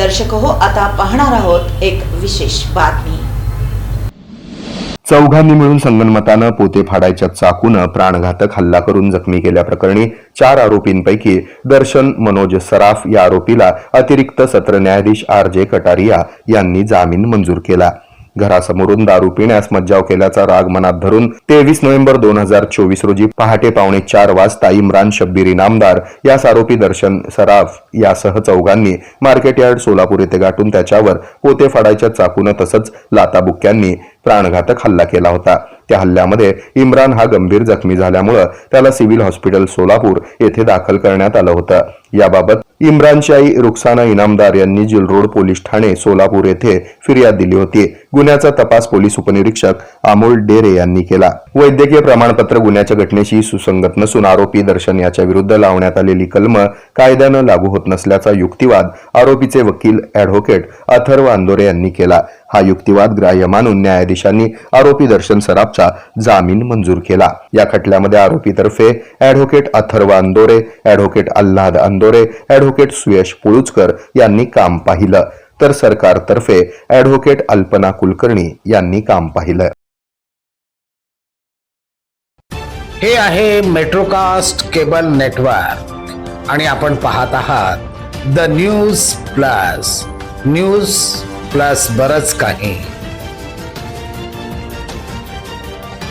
दर्शक हो आता पाहणार आहोत एक विशेष बातमी. चौघांनी मिळून संगणमतानं पोते फाडायच्या चाकूनं प्राणघातक हल्ला करून जखमी केल्याप्रकरणी चार आरोपींपैकी दर्शन मनोज सराफ या आरोपीला अतिरिक्त सत्र न्यायाधीश आर जे कटारिया यांनी जामीन मंजूर केला. घरासमोरून दारू पिण्यास मज्जाव केल्याचा राग मनात धरून तेवीस नोव्हेंबर दोन हजार चोवीस रोजी पहाटे पावणे चार वाजता इम्रान शब्बीर इनामदार यास आरोपी दर्शन सराफ यासह चौघांनी मार्केट यार्ड सोलापूर येथे गाठून त्याच्यावर पोते फाडायच्या चाकूनं तसंच लाताबुक्क्यांनी प्राणघातक हल्ला केला होता. त्या हल्ल्यामध्ये इम्रान हा गंभीर जखमी झाल्यामुळं त्याला सिव्हिल हॉस्पिटल सोलापूर येथे दाखल करण्यात आलं होतं. याबाबत इम्रानची आई रुखसाना इनामदार यांनी जिलरोड पोलीस ठाणे सोलापूर येथे फिर्याद दिली होती. गुन्ह्याचा तपास पोलीस उपनिरीक्षक अमोल डेरे यांनी केला. वैद्यकीय प्रमाणपत्र गुन्ह्याच्या घटनेशी सुसंगत नसून आरोपी दर्शन याच्या विरुद्ध लावण्यात आलेली कलम कायद्यानं लागू होत नसल्याचा युक्तिवाद आरोपीचे वकील अॅडव्होकेट अथर्व अंदोरे यांनी केला. हा युक्तिवाद ग्राह्य मानून न्यायाधीशांनी आरोपी दर्शन सराफचा जामीन मंजूर केला. या खटल्यामध्ये आरोपीतर्फे advocate Atharva Andore advocate Alhad Andore advocate Suyash Puluchkar यांनी काम पाहिलं. तर सरकारतर्फे ॲडव्होकेट अल्पना कुलकर्णी यांनी काम पाहिलं. हे आहे मेट्रोकास्ट केबल नेटवर्क. आणि आपण पाहत आहात the news plus. News plus बरंच काही.